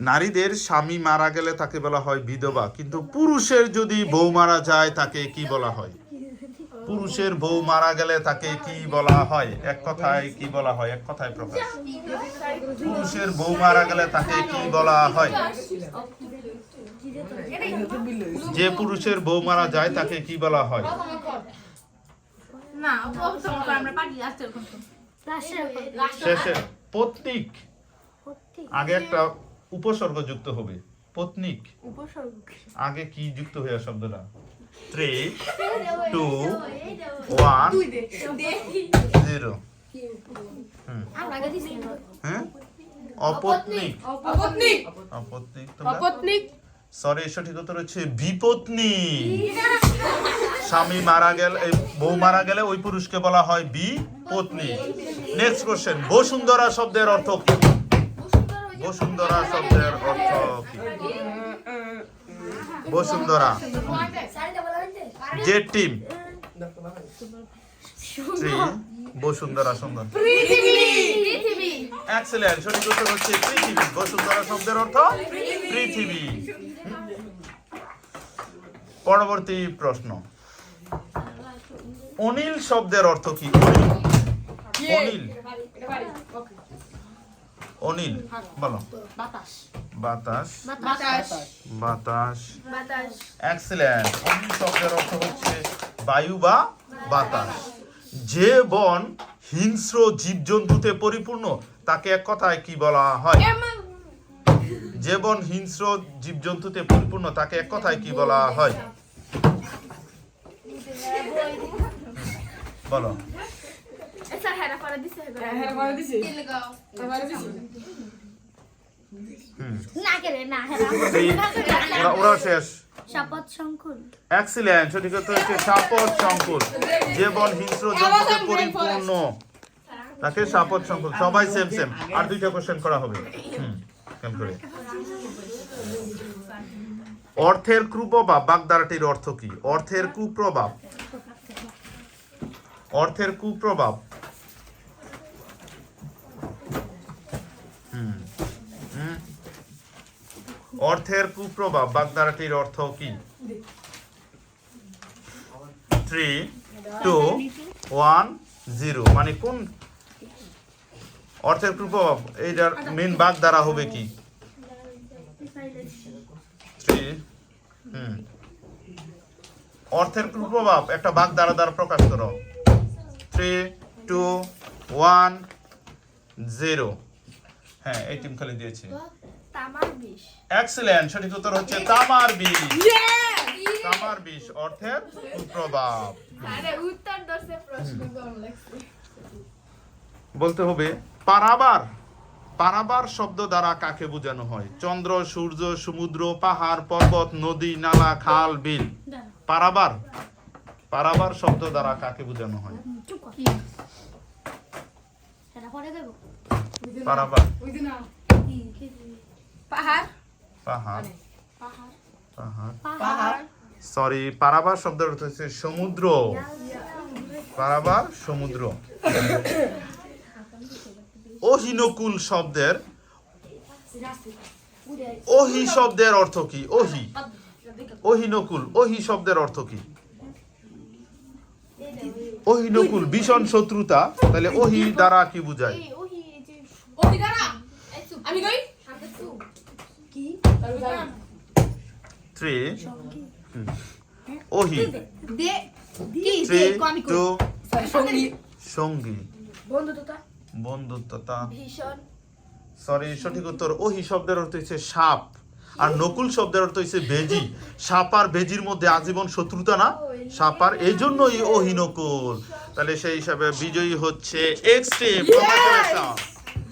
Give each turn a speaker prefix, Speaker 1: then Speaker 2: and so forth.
Speaker 1: নারীদের স্বামী মারা গেলে তাকে বলা হয় বিধবা কিন্তু পুরুষের যদি বউ মারা যায় তাকে কি বলা হয়? পুরুষের বউ মারা গেলে তাকে কি বলা হয়? এক কথায় কি বলা হয়? এক কথায় প্রকাশ। পুরুষের বউ মারা গেলে তাকে কি বলা হয়? যে পুরুষের বউ মারা যায় তাকে কি বলা হয়। শেষে পত্নিক আগে একটা উপসর্গ যুক্ত হবে। পত্নিক আগে কি যুক্ত হয়ে শব্দটা? Three two one zero. হ্যাঁ? অপত্নিক।
Speaker 2: অপত্নিক।
Speaker 1: অপত্নিক সরি সঠিক উত্তর হচ্ছে বিপত্নী। স্বামী মারা গেলে এই বউ মারা গেলে ওই পুরুষকে বলা হয় বিপত্নী। নেক্সট কোশ্চেন বসুন্ধরা শব্দের অর্থ কি? বসুন্ধরা শব্দের অর্থ কি? বসুন্ধরা। যে টিম। বসুন্ধরা সুন্দর
Speaker 3: পৃথিবী।
Speaker 1: এক্সেলেন্ট সঠিক উত্তর হচ্ছে পৃথিবী। বসুন্ধরা শব্দের অর্থ পৃথিবী। পরবর্তী প্রশ্ন। অনিল শব্দের অর্থ কি? অনিল। অনিল বলো।
Speaker 3: বাতাস।
Speaker 1: বাতাস।
Speaker 2: বাতাস।
Speaker 1: বাতাস।
Speaker 3: বাতাস।
Speaker 1: এক্সেলেন্ট অনিল শব্দের অর্থ হচ্ছে বায়ু বা বাতাস। যে বন হিংস্র জীবজন্তুতে পরিপূর্ণ তাকে এক কথায় কি বলা হয়? যে বন হিংস্র জীবজন্তুতে পরিপূর্ণ তাকে এক কথায় কি বলা হয়? বলো।
Speaker 3: স্যার হেরা করে দিছে
Speaker 2: হ্যাঁ করে দিছি। করে দিছি।
Speaker 1: হুম।
Speaker 3: না করে না হেরা
Speaker 1: এই ওরা ওরা শেষ।
Speaker 3: শপথ সংকুল।
Speaker 1: এক্সিলেন্ট সঠিক উত্তর হচ্ছে সাপট সংকুল। যে বন হিংস্র জন্তুতে পরিপূর্ণ। তাকে সাপট সংকুল। সবাই সেম সেম আর দুইটা কোশ্চেন করা হবে। হুম কেমন করে। অর্থের কুপ্রভাব বাগধারাটির অর্থ কি? অর্থের কুপ্রভাব। অর্থের কুপ্রভাব হুম হুম অর্থের কুপ্রভাব বাগধারাটির অর্থ কি? থ্রি টু ওয়ান জিরো মানে কোন অর্থের কুপ্রভাব? এইটার মেন বাগধারা হবে কি? থ্রি হুম। অর্থের কুপ্রভাব একটা বাগধারা দ্বারা প্রকাশ করো। থ্রি টু ওয়ান জিরো হ্যাঁ এই টিম খালি দিয়েছে।
Speaker 3: তামার বিষ।
Speaker 1: এক্সিলেন্ট সঠিক উত্তর হচ্ছে তামার বিষ। তামার বিষ অর্থের কুপ্রভাব
Speaker 3: আরে উত্তর দর্শে প্রশ্ন
Speaker 1: বলতে হবে পারাবার। পারাবার শব্দ দ্বারা কাকে বোঝানো হয়? চন্দ্র সূর্য সমুদ্র পাহাড় পর্বত নদী নালা খাল বিল। পারাবার। পারাবার শব্দ দ্বারা কাকে বোঝানো হয়? পারাবার।
Speaker 2: পাহাড়?
Speaker 1: পাহাড়।
Speaker 3: পাহাড়।
Speaker 1: পাহাড়।
Speaker 2: পাহাড়।
Speaker 1: সরি পারাবার শব্দের অর্থ হচ্ছে সমুদ্র। পারাবার সমুদ্র। অহিনকুল শব্দের ওহি শব্দের অর্থ কি? ওহি অহিনকুল। ওহি শব্দের অর্থ কি? অহিনকুল ভীষণ শত্রুতা। তাহলে ওহি দ্বারা কি বোঝায়?
Speaker 2: আমি
Speaker 1: থ্রি ওহি থ্রি টু
Speaker 2: সঙ্গী।
Speaker 1: সঙ্গী। বন্ধুত্বতা। সরি সঠিক উত্তর। ওহি শব্দের অর্থ হচ্ছে সাপ। আর নকুল শব্দের অর্থ হচ্ছে বেজি। সাপ আর বেজির মধ্যে আজীবন শত্রুতা না? সাপ আর এই জন্যই ওহি নকুল। তাহলে সেই হিসাবে বিজয়ী হচ্ছে এক্সট্রিম